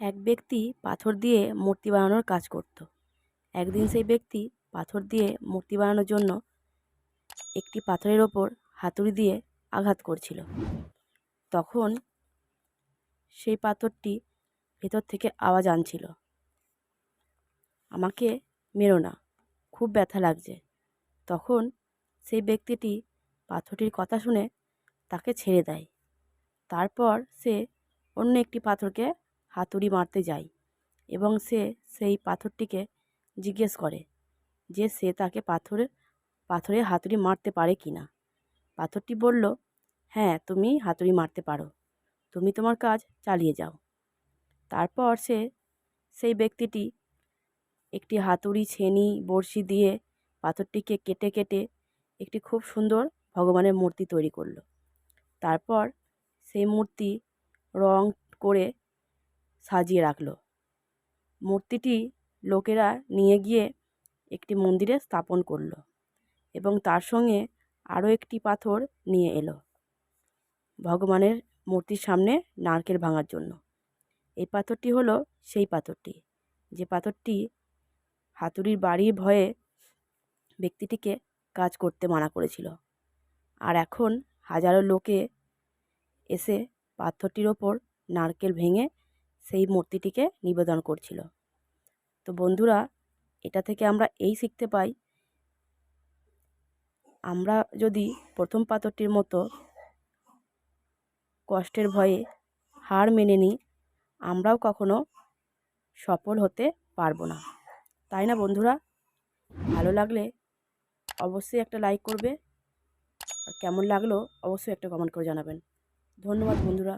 এক ব্যক্তি পাথর দিয়ে মূর্তি বানানোর কাজ করত। একদিন সেই ব্যক্তি পাথর দিয়ে মূর্তি বানানোর জন্য একটি পাথরের ওপর হাতুড়ি দিয়ে আঘাত করছিল। তখন সেই পাথরটি ভেতর থেকে আওয়াজ আনছিল। আমাকে মেরো না, খুব ব্যথা লাগছে। তখন সেই ব্যক্তিটি পাথরটির কথা শুনে তাকে ছেড়ে দেয়। তারপর সে অন্য একটি পাথরকে হাতুড়ি মারতে যায় এবং সে সেই পাথরটিকে জিজ্ঞেস করে যে সে তাকে পাথরে পাথরে হাতুড়ি মারতে পারে কি না। পাথরটি বলল হ্যাঁ তুমি হাতুড়ি মারতে পারো। তুমি তোমার কাজ চালিয়ে যাও। তারপর সে, সেই ব্যক্তিটি একটি হাতুড়ি, ছেনি, বড়শি দিয়ে পাথরটিকে কেটে কেটে একটি খুব সুন্দর ভগবানের মূর্তি তৈরি করল। তারপর সেই মূর্তি রং করে সাজিয়ে রাখল। মূর্তিটি লোকেরা নিয়ে গিয়ে একটি মন্দিরে স্থাপন করল এবং তার সঙ্গে আরও একটি পাথর নিয়ে এলো। ভগবানের মূর্তির সামনে নারকেল ভাঙার জন্য। এই পাথরটি হলো সেই পাথরটি। যে পাথরটি হাতুড়ির বাড়ির ভয়ে ব্যক্তিটিকে কাজ করতে মানা করেছিল। আর এখন হাজারো লোকে এসে পাথরটির ওপর নারকেল ভেঙে সেই মূর্তিটিকে নিবেদন করছিল। তো বন্ধুরা, এটা থেকে আমরা এই শিখতে পাই, আমরা যদি প্রথম পাথরটির মতো কষ্টের ভয়ে হার মেনে নিই, আমরাও কখনো সফল হতে পারব না। তাই না বন্ধুরা? ভালো লাগলে অবশ্যই একটা লাইক করবে কেমন লাগল অবশ্যই একটা কমেন্ট করে জানাবেন। ধন্যবাদ বন্ধুরা।